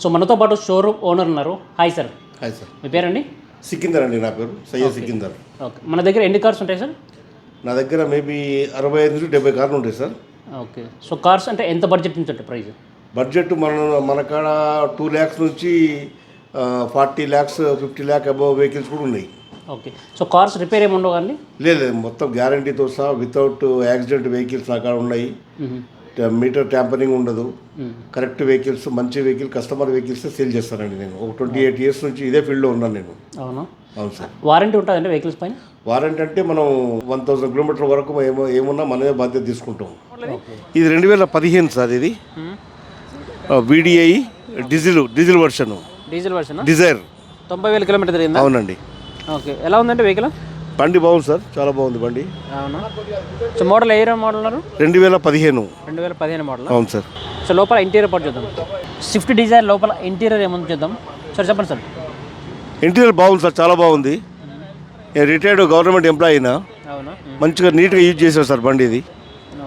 So మనతో పాటు showroom owner ఉన్నారు. Hi sir. Hi sir. మీ పేరండి? సికిందర్ అండి నా పేరు. సయ్యద్ సికిందర్. ఓకే. మన దగ్గర ఎన్ని కార్స్ ఉంటాయి సార్? నా దగ్గర మేబీ అరవై ఐదు నుంచి డెబ్బై కార్లు ఉంటాయి సార్. ఓకే. సో కార్స్ అంటే ఎంత బడ్జెట్ నుంచి ఉంటాయి ప్రైస్? బడ్జెట్ మన మన కాడ టూ ల్యాక్స్ నుంచి forty lakhs fifty lakh above vehicles కూడా ఉన్నాయి. ఓకే. సో కార్స్ రిపేర్ ఏమి ఉండవు అండి లేదు మొత్తం గ్యారంటీతో సహా వితౌట్ యాక్సిడెంట్ వెహికల్స్ నా కాడ ఉన్నాయి. మీటర్ ట్యాంపరింగ్ ఉండదు. కరెక్ట్ వెహికల్స్ మంచి వెహికల్ కస్టమర్ వెహికల్స్ సేల్ చేస్తానండి నేను. ఒక ట్వంటీ ఎయిట్ ఇయర్స్ నుంచి ఇదే ఫీల్డ్లో ఉన్నాను నేను. అవునా? అవును సార్. వారంటీ ఉంటుందండి వెహికల్స్ పైన? వారంటీ అంటే మనం వన్ థౌసండ్ కిలోమీటర్ వరకు ఏమో ఏమున్నా మనమే బాధ్యత తీసుకుంటాం. ఇది రెండు వేల పదిహేను సార్ ఇది. VDI diesel diesel version. Diesel version? Dzire. తొంభై వేల కిలోమీటర్ అవునండి. ఓకే. ఎలా ఉందండి వెహికల్? బండి బాగుంది సార్ చాలా బాగుంది బండి. అవునా? సో మోడల్ ఏ మోడల్ రెండు వేల పదిహేను. రెండు వేల పదిహేను మోడల్? అవును సార్. సో లోపల ఇంటీరియర్ పార్ట్ చూద్దాం. స్విఫ్ట్ డిజైర్ లోపల ఇంటీరియర్ ఏముంది చూద్దాం. సార్ చెప్పండి సార్. ఇంటీరియర్ బాగుంది సార్ చాలా బాగుంది. నేను రిటైర్డ్ గవర్నమెంట్ ఎంప్లాయీనా అవునా? మంచిగా నీట్గా యూజ్ చేశారు సార్ బండి ఇది.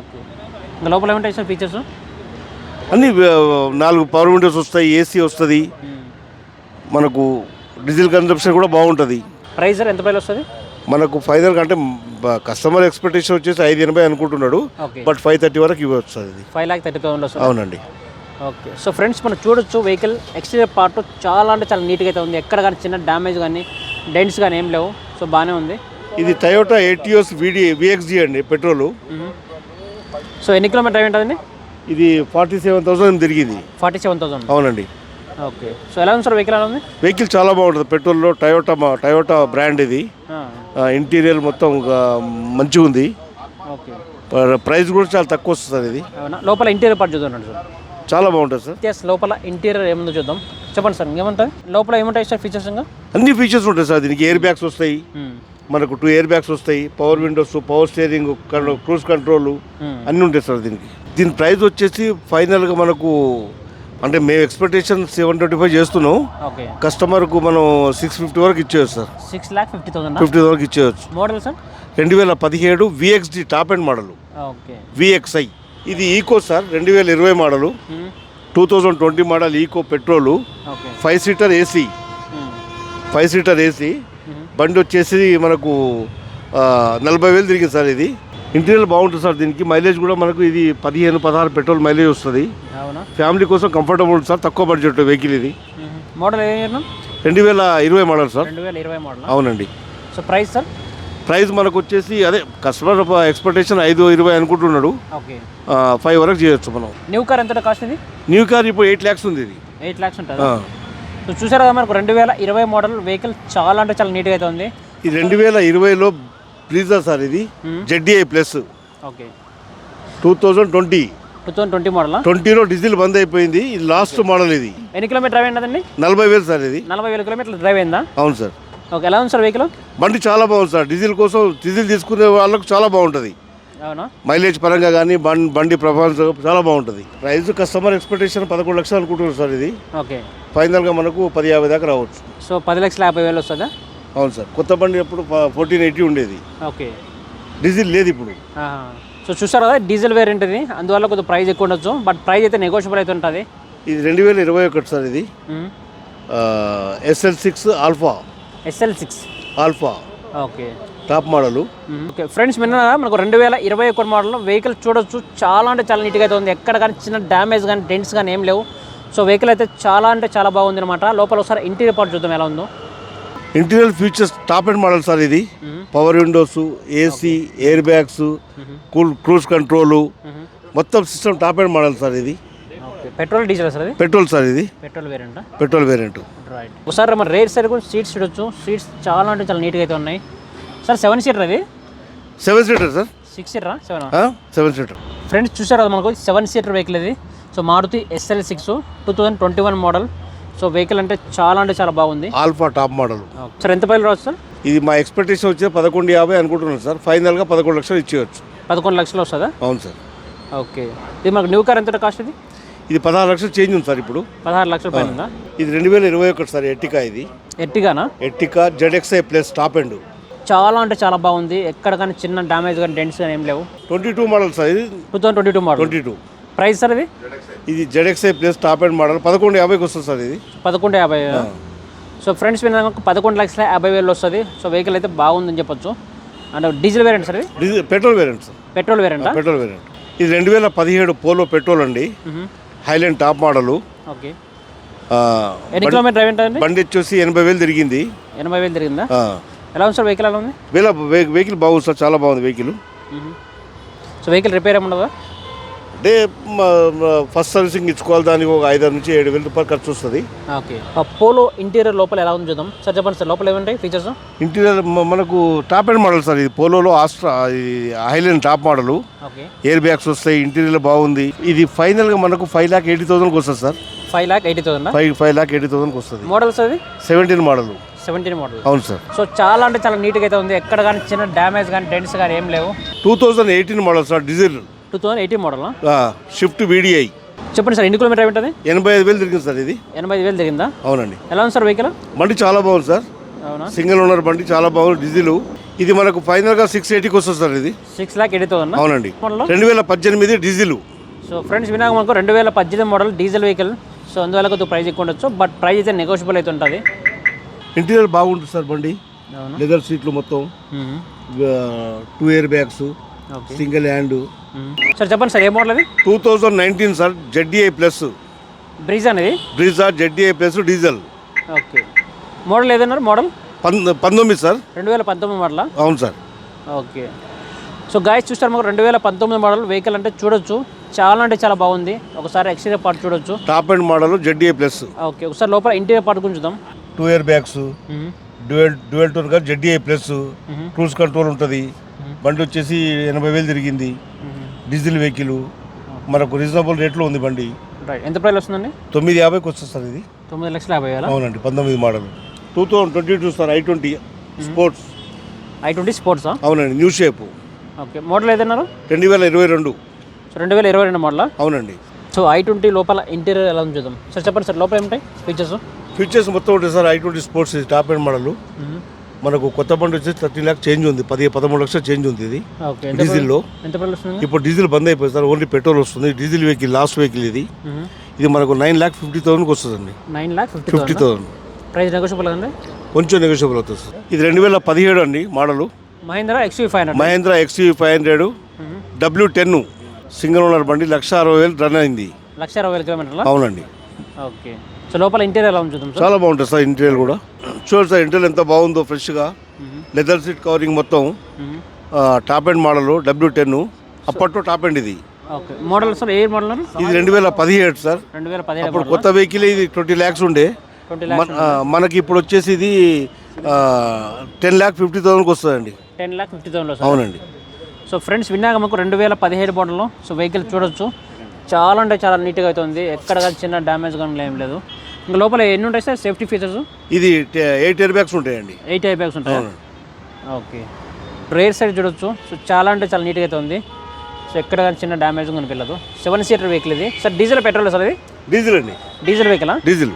ఓకే. ఇంకా లోపల ఏముంటాయి సార్ ఫీచర్స్ అన్ని నాలుగు పవర్ విండోస్ వస్తాయి ఏసీ వస్తుంది. మనకు డీజిల్ కన్సంప్షన్ కూడా బాగుంటుంది. ప్రైస్ ఎంత ప్రైస్ వస్తుంది? మనకు ఫైనల్ అంటే కస్టమర్ ఎక్స్పెక్టేషన్ వచ్చేసి ఐదు ఎనభై అనుకుంటున్నాడు. బట్ ఫైవ్ థర్టీ వరకు ఇవ్వచ్చు ఫైవ్ ల్యాక్ థర్టీ థౌసండ్ వస్తుంది. అవునండి. ఓకే. సో ఫ్రెండ్స్ మనం చూడొచ్చు వెహికల్ ఎక్స్టీరియర్ పార్ట్ చాలా అంటే చాలా నీట్గా అయితే ఉంది. ఎక్కడ కానీ చిన్న డ్యామేజ్ కానీ డెంట్స్ కానీ ఏం లేవు. సో బాగానే ఉంది. ఇది టయోటా ఎయిటీఎస్ విడి విఎక్స్జి అండి పెట్రోల్. సో ఎన్ని కిలోమీటర్ డ్రైవ్ ఉంటుందండి ఇది ఫార్టీ సెవెన్ థౌసండ్ తిరిగింది. ఫార్టీ సెవెన్ థౌసండ్ అవునండి. ఓకే. సో ఎలా ఉంది సార్ వెహికల్ ఎలా ఉంది? వెహికల్ చాలా బాగుంటుంది. పెట్రోల్లో టయోటా మా టయోటా బ్రాండ్ ఇది. ఇంటీరియర్ మొత్తం ఆ, మంచిగా ఉంది. ఓకే. ప్రైస్ కూడా చాలా తక్కువ వస్తుంది సార్ ఇది. అవునా? లోపల ఇంటీరియర్ పార్ట్ చూద్దాం సార్. చాలా బాగుంటుంది సార్. ఎస్ లోపల ఇంటీరియర్ ఏముందో చూద్దాం. చెప్పండి సార్ ఇంకేముంటుంది లోపల ఏముంటాయి సార్ ఫీచర్స్ ఇంకా? అన్ని ఫీచర్స్ ఉంటాయి సార్. దీనికి ఎయిర్ బ్యాగ్స్ వస్తాయి. మ్మ్. మనకు టూ ఎయిర్ బ్యాగ్స్ వస్తాయి. Power windows power steering cruise control. అన్నీ ఉంటాయి సార్ దీనికి. దీని ప్రైస్ వచ్చేసి ఫైనల్గా మనకు అంటే మేము ఎక్స్పెక్టేషన్ సెవెన్ ట్వంటీ ఫైవ్ చేస్తున్నాం. ఓకే కస్టమర్కు మనం సిక్స్ ఫిఫ్టీ వరకు ఇచ్చేయచ్చు sir. Six lakh fifty thousand fifty వరకు ఇచ్చేయచ్చు. మోడల్ సార్ రెండు వేల పదిహేడు VXD top end model okay VXI ఇది ఈకో సార్ రెండు వేల ఇరవై model. Two thousand twenty model Eeco petrol five seater AC. Five seater AC. బండి వచ్చేసి మనకు నలభై వేలు తిరిగింది సార్ ఇది. ఇంటీరియర్ బాగుంటుంది సార్ దీనికి. మైలేజ్ కూడా మనకు ఇది పదిహేను పదహారు పెట్రోల్ మైలేజ్ వస్తుంది. ఫ్యామిలీ కోసం కంఫర్టబుల్ ఉంటుంది సార్. తక్కువ బడ్జెట్ వెహికల్ ఇది. మోడల్ రెండు వేల ఇరవై మోడల్ సార్. అవునండి. So price sir? ప్రైస్ మనకు వచ్చేసి అదే కస్టమర్ ఎక్స్పెక్టేషన్ ఐదు ఇరవై అనుకుంటున్నాడు. ఫైవ్ వరకు చేయొచ్చు మనం. న్యూ కార్ ఎంత కాస్ట్ ఇది? న్యూ కార్ ఇప్పుడు ఎయిట్ ల్యాక్స్ ఉంది ఇది. ఎయిట్ ల్యాక్స్ ఉంటుంది. సో చూసారు కదా మనకు రెండు వేల ఇరవై మోడల్ వెహికల్ చాలా అంటే చాలా నీట్గా అయితే ఉంది. ఇది రెండు వేల ఇరవైలో బ్రీజా సార్ ఇది. ZDI plus okay two thousand twenty two thousand twenty model ట్వంటీలో డీజిల్ బంద్ అయిపోయింది. ఇది లాస్ట్ మోడల్ ఇది. ఎన్ని కిలోమీటర్ డ్రైవ్ అయిందండి నలభై వేలు సార్ ఇది. నలభై వేల కిలోమీటర్లు డ్రైవ్ అయిందా? అవును సార్. ఓకే ఎలా ఉంది సార్ వెహికల్ బండి చాలా బాగుంది సార్. డీజిల్ కోసం డీజిల్ తీసుకునే వాళ్ళకు చాలా బాగుంటుంది. అవునా? మైలేజ్ పరంగా కానీ బండి బండి పర్ఫార్మెన్స్ చాలా బాగుంటుంది. ప్రైస్ కస్టమర్ ఎక్స్పెక్టేషన్ పదకొండు లక్షలు అనుకుంటున్నారు సార్ ఇది. ఓకే ఫైనల్గా మనకు పది యాభై దాకా రావచ్చు. సో పది లక్షల యాభై వేలు వస్తుందా? అవును సార్. కొత్త బండి అప్పుడు ఫోర్టీన్ ఎయిటీ ఉండేది. ఓకే. డీజిల్ లేదు ఇప్పుడు. సో చూసారు కదా డీజిల్ వేరియంట్ ఇది. అందువల్ల కొద్దిగా ప్రైస్ ఎక్కువ ఉండొచ్చు. బట్ ప్రైస్ అయితే నెగోషియబుల్ అయితే ఉంటుంది. ఇది రెండు వేల ఇరవై ఒకటి సార్ ఇది. SL six alpha SL six alpha okay. Top model okay. Friends విన్నా మనకు రెండు వేల ఇరవై ఒకటి మోడల్ వెహికల్ చూడొచ్చు. చాలా అంటే చాలా నీట్గా అయితే ఉంది. ఎక్కడ కానీ చిన్న డ్యామేజ్ కానీ డెంట్స్ కానీ ఏం లేవు. సో వెహికల్ అయితే చాలా అంటే చాలా బాగుంది అనమాట లోపల ఒకసారి ఇంటీరియర్ పార్ట్ చూద్దాం ఎలా ఉందో. Interior features top end model sir ఇది. Power windows AC air bags cool cruise control మొత్తం system top end model sir ఇది. Petrol diesel sir petrol sir ఇది. Petrol variant? Petrol variant. Right ఒకసారి మన rate side కూడా seats చూడొచ్చు. Seats చాలా అంటే చాలా నీట్గా అయితే ఉన్నాయి. సార్ సెవెన్ సీటర్ అది సెవెన్ సీటర్ సార్. సిక్స్ సీటరా సెవెన్ సెవెన్ సీటర్. ఫ్రెండ్స్ చూసారు కదా మనకు? సెవెన్ సీటర్ వెహికల్ ఇది. So Maruti SL six two thousand twenty one model so vehicle అంటే చాలా అంటే చాలా బాగుంది. Alpha top model. సార్ ఎంత పైలు రావచ్చు సార్? ఇది మా ఎక్స్పెక్టేషన్ వచ్చే పదకొండు యాభై అనుకుంటున్నాను సార్. ఫైనల్గా పదకొండు లక్షలు ఇచ్చేయచ్చు. పదకొండు లక్షలు వస్తుందా? అవును సార్. ఓకే. ఇది మనకు న్యూ కార్ ఎంత కాస్ట్ ఇది? ఇది పదహారు లక్షలు చేంజ్ ఉంది సార్ ఇప్పుడు. పదహారు లక్షల పైన ఇది రెండు వేల ఇరవై ఒకటి సార్ ఎట్టికా ఇది. ఎట్టిగానా Ertiga ZXI plus top end. చాలా అంటే చాలా బాగుంది. ఎక్కడ కానీ చిన్న డ్యామేజ్ కానీ డెంట్స్ కానీ ఏం లేవు. ట్వంటీ టూ మోడల్ సార్ ఇది. Two thousand twenty two model. Twenty two. Price sir ఇది? ఇది ZXI plus top end model పదకొండు యాభైకి వస్తుంది సార్ ఇది. పదకొండు యాభై. సో ఫ్రెండ్స్ విన్నాక పదకొండు లక్షల యాభై వేలు వస్తుంది. సో వెహికల్ అయితే బాగుందని చెప్పొచ్చు. అండ్ డీజిల్ వేరియంట్ సార్ ఇది? Petrol variant sir. పెట్రోల్ వేరియంటా పెట్రోల్ వేరియంట్ ఇది రెండు వేల పదిహేడు పోలో పెట్రోల్ అండి. Highline top model okay. ఎన్ని కిలోమీటర్ డ్రైవ్ అండి బండి వచ్చేసి ఎనభై వేలు తిరిగింది. ఎనభై వేలు తిరిగిందా? ఎలా ఉంది సార్ వెహికల్ ఎలా ఉంది? వెహికల్ బాగుంది సార్ చాలా బాగుంది వెహికల్ సో వెహికల్ రిపేర్ ఏముండదా అంటే మ- ఫస్ట్ సర్వీసింగ్ ఇచ్చుకోవాలి దానికి ఒక ఐదారు నుంచి ఏడు వేల రూపాయలు ఖర్చు వస్తుంది. ఓకే. పోలో ఇంటీరియర్ లోపల ఎలా ఉంది చూద్దాం. సార్ చెప్పండి సార్ లోపల ఏముంటాయి ఫీచర్స్ ఇంటీరియర్ మనకు టాప్ అండ్ మోడల్ సార్ ఇది పోలోలో ఆస్ట్రా Highline top model okay. Air bags వస్తాయి ఇంటీరియర్ బాగుంది. ఇది ఫైనల్గా మనకు ఫైవ్ ల్యాక్ ఎయిటీ థౌసండ్కి వస్తుంది sir. Five lakh eighty thousand five five lakh eighty థౌసండ్కి వస్తుంది. మోడల్స్ అది సెవెంటీన్ మోడల్ సెవెంటీన్ మోడల్ అవును సార్. సో చాలా అంటే చాలా నీట్గా అయితే ఉంది. ఎక్కడ కానీ చిన్న డ్యామేజ్ కానీ డెంట్స్ కానీ ఏం లేవు. Two thousand eighteen model sir diesel two thousand eighteen model Swift VDI చెప్పండి సార్ ఎన్ని కిలోమీటర్ ఉంటుంది? ఎనభై ఐదు వేలు తిరిగింది సార్ ఇది. ఎనభై ఐదు వేలు తిరిగిందా? అవునండి. ఎలా ఉంది సార్ వెహికల్ బండి చాలా బాగుంది సార్. అవునా? సింగిల్ ఓనర్ బండి చాలా బాగుంది డీజిల్ ఇది మనకు ఫైనల్గా సిక్స్ ఎయిటీకి వస్తుంది సార్ ఇది. సిక్స్ ల్యాక్ ఎయిటీ థౌసండ్ అవునండి. రెండు వేల పద్దెనిమిది డీజిల్ సో ఫ్రెండ్స్ వినాక మనకు రెండు వేల పద్దెనిమిది మోడల్ డీజిల్ వెహికల్ సో అందువల్ల కొద్దిగా ప్రైస్ ఎక్కువ ఉండొచ్చు. బట్ ప్రైస్ అయితే నెగోషియబుల్ అయితే ఉంటుంది. ఇంటీరియర్ బాగుంటుంది సార్ బండి. లెదర్ సీట్లు మొత్తం. Two air bags single hand. Sir చెప్పండి సార్ ఏ మోడల్ అది? Two thousand nineteen sir ZDI plus. Brezza అనేది? Brezza ZDI plus diesel. Okay. Model ఏదన్నారు model? పంతొమ్మిది సార్. రెండు వేల పంతొమ్మిది మోడలా? అవును సార్. ఓకే. సో గాయస్ చూస్తారు మాకు రెండు వేల పంతొమ్మిది మోడల్ వెహికల్ అంటే చూడొచ్చు. చాలా అంటే చాలా బాగుంది. ఒకసారి ఎక్స్టీరియర్ పార్ట్ చూడొచ్చు. Top and model ZDI plus. Okay ఒకసారి లోపల ఇంటీరియర్ పార్ట్ గురించి చూద్దాం. Two air bags dual dual tour కాదు జెడ్డీఐ ప్లస్. క్రూజ్ కంట్రోల్ ఉంటుంది. బండి వచ్చేసి ఎనభై వేలు తిరిగింది. డీజిల్ వెహికల్ మనకు రీజనబుల్ రేట్లో ఉంది బండి. రైట్. ఎంత ప్రైస్ వస్తుందండి? తొమ్మిది యాభైకి వస్తుంది సార్ ఇది. తొమ్మిది లక్షల యాభై వేల? అవునండి పంతొమ్మిది model. Two thousand twenty two sir i twenty sports. I twenty స్పోర్ట్సా? అవునండి న్యూ షేప్. ఓకే మోడల్ ఏదన్నారు రెండు వేల ఇరవై రెండు. సో రెండు వేల ఇరవై రెండు మోడలా? అవునండి. సో ఐ ట్వంటీ లోపల ఇంటీరియర్ ఎలా ఉంది చూద్దాం. సార్ చెప్పండి సార్ లోపల ఏముంటాయి? ఫీచర్స్? ఫీచర్స్ మొత్తం ఉంటుంది sir I twenty sports top end model. మనకు కొత్త బండి వచ్చేసి థర్టీ ల్యాక్ చేంజ్ ఉంది. పది పదమూడు లక్షలు చేంజ్ ఉంది ఇది. డీజిల్లో ప్రైస్ వస్తుంది? ఇప్పుడు డీజిల్ బంద్ అయిపోయింది సార్. ఓన్లీ పెట్రోల్ వస్తుంది. డీజిల్ వెహికల్ లాస్ట్ వెహికల్ ఇది. ఇది మనకు నైన్ ల్యాక్ ఫిఫ్టీ థౌసండ్కి వస్తుందండి. Nine lakh fifty thousand price negotiable అండి? కొంచెం నెగోషియబుల్ అవుతుంది సార్. ఇది రెండు వేల పదిహేడు అండి model. Mahindra XU five hundred Mahindra XU five hundred W ten single owner బండి లక్ష అరవై వేలు రన్ అయింది. లక్ష అరవై వేల కిలోమీటర్ల? అవునండి. ఓకే. సో లోపల ఇంటీరియర్ ఎలా చూద్దాం చాలా బాగుంటుంది సార్ ఇంటీరియర్ కూడా. చూడండి సార్ ఇంటీరియర్ ఎంత బాగుందో ఫ్రెష్గా. లెదర్ సీట్ కవరింగ్ మొత్తం. Top end model W ten అప్పట్లో టాప్ అండ్ ఇది. ఓకే. మోడల్ సార్ ఏ మోడల్ ఇది రెండు వేల పదిహేడు సార్. రెండు వేల పదిహేడు అప్పుడు కొత్త వెహికల్ ఇది ట్వంటీ ల్యాక్స్ ఉండే. మనకి ఇప్పుడు వచ్చేసి ఇది టెన్ ల్యాక్ ఫిఫ్టీ థౌసండ్కి వస్తుందండి. టెన్ ల్యాక్ ఫిఫ్టీ థౌసండ్లో సార్. అవునండి. సో ఫ్రెండ్స్ విన్నాక మాకు రెండు వేల పదిహేడు మోడల్లో సో వెహికల్ చూడొచ్చు. చాలా అంటే చాలా నీట్గా అయితే ఉంది. ఎక్కడ కానీ చిన్న డ్యామేజ్ కానీ ఏం లేదు. ఇంకా లోపల ఎన్ని ఉంటాయి సార్? సేఫ్టీ ఫీచర్స్ ఇది ఎయిట్ ఇయర్ బ్యాగ్స్ ఉంటాయండి. ఎయిట్ ఐ బ్యాగ్స్ ఉంటాయి? ఓకే రేర్ సైడ్ చూడొచ్చు. సో చాలా అంటే చాలా నీట్గా అయితే ఉంది. సో ఎక్కడ కానీ చిన్న డ్యామేజ్ కనిపించలేదు. సెవెన్ సీటర్ వెహికల్ ఇది. సార్ డీజిల్ పెట్రోల్ సార్ ఇది? డీజిల్ అండి. డీజిల్ వెహికలా డీజిల్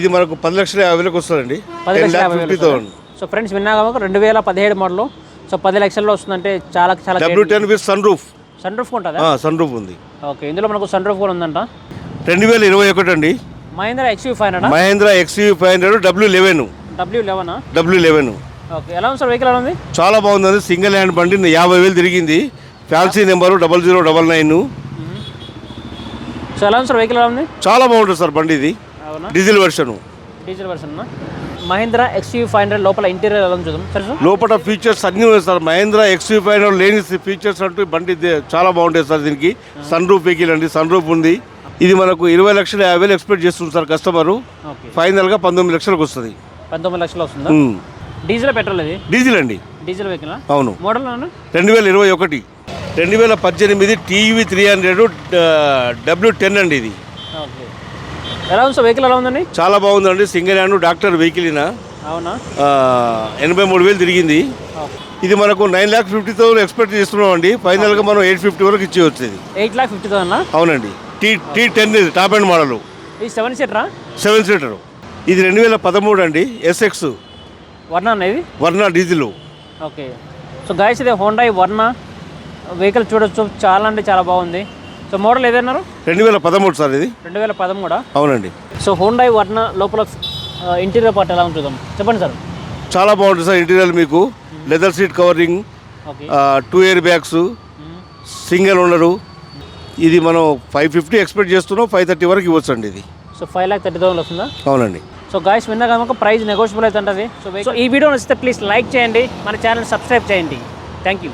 ఇది మనకు పది లక్షల యాభై వేలకు వస్తుందండి. పది లక్షల యాభై వేలు సో ఫ్రెండ్స్ విన్నాక రెండు వేల పదిహేడు మోడల్. సో పది లక్షల్లో వస్తుందంటే చాలా చాలా W ten with sun roof sun roof ఉంటుందా? సన్ రూఫ్ ఉంది. ఓకే ఇందులో మనకు సన్ రూఫ్ కూడా ఉందంట. రెండు వేల ఇరవై ఒకటి అండి. Mahindra XU five hundred Mahindra XU five hundred W eleven W eleven W eleven okay ఎలా ఉంది సార్? వెహికల్ ఎలా ఉంది? చాలా బాగుందండి. సింగిల్ హ్యాండ్ బండి యాభై వేలు తిరిగింది. Fancy number double zero double nine so ఎలా ఉంది సార్? వెహికల్ ఎలా ఉంది? చాలా బాగుంటుంది సార్ బండి ఇది. Diesel version diesel version Mahindra XU five hundred లోపల ఇంటీరియర్ ఎలా చూద్దాం. సరే లోపల ఫీచర్స్ అన్నీ ఉన్నాయి sir. Mahindra XU five hundred లేని ఫీచర్స్ అంటూ బండి చాలా బాగుంటాయి సార్ దీనికి. సన్ రూఫ్ వెహికల్ అండి. సన్ రూఫ్ ఉంది. ఇది మనకు ఇరవై లక్షల యాభై వేలు ఎక్స్పెక్ట్ చేస్తుంది సార్ కస్టమరు ఓకే. ఫైనల్గా పంతొమ్మిది లక్షలకు వస్తుంది. పంతొమ్మిది లక్షలు వస్తుందా. డీజిల్ పెట్రోల్ ఇది? డీజిల్ అండి. డీజిల్ వెహికల్ అవును. మోడల్ రెండు వేల ఇరవై ఒకటి. రెండు వేల పద్దెనిమిది TV three hundred W ten అండి ఇది. ఎలా ఉంది సార్? వెహికల్ ఎలా ఉందండి? చాలా బాగుందండి. సింగల్ హ్యాండ్ డాక్టర్ వెహికల్ అవునా? ఎనభై మూడు వేలు తిరిగింది. ఇది మనకు nine lakh fifty thousand expect చేస్తున్నాం అండి ఫైనల్గా మనం ఎయిట్ ఫిఫ్టీ వరకు ఇచ్చి వచ్చేది ఎయిట్ ల్యాక్ ఫిఫ్టీ థౌసండ్ అవునండి. టీ టీ టెన్ ఇది టాప్ అండ్ మోడల్. ఇది సెవెన్ సీటరా? Seven seater. ఇది రెండు వేల పదమూడు అండి ఎస్ఎక్స్. వర్ణ అన్న ఇది? Verna diesel. Okay. So guys ఇది హోండా వర్ణ వెహికల్ చూడొచ్చు చాలా అంటే చాలా బాగుంది. సో మోడల్ ఏదన్నారు రెండు వేల పదమూడు సార్ ఇది. రెండు వేల పదమూడా? అవునండి. సో హోండా వర్ణ లోపల ఇంటీరియర్ పార్ట్ ఎలా ఉంటుందాం చెప్పండి సార్. చాలా బాగుంటుంది సార్ ఇంటీరియర్ మీకు. Leather seat covering two air bags single ఉండరు ఇది మనం ఫైవ్ ఫిఫ్టీ ఎక్స్పెక్ట్ చేస్తున్నాం ఫైవ్ థర్టీ వరకు ఇవ్వచ్చు అండి ఇది. So five lakh thirty thousand వస్తుందా? అవునండి. సో గాయస్ విన్నా కనుక ప్రైస్ నెగోషియబుల్ అయితే ఉంటుంది సో సో ఈ వీడియో నచ్చితే ప్లీజ్ లైక్ చేయండి. మన ఛానల్ సబ్స్క్రైబ్ చేయండి. Thank you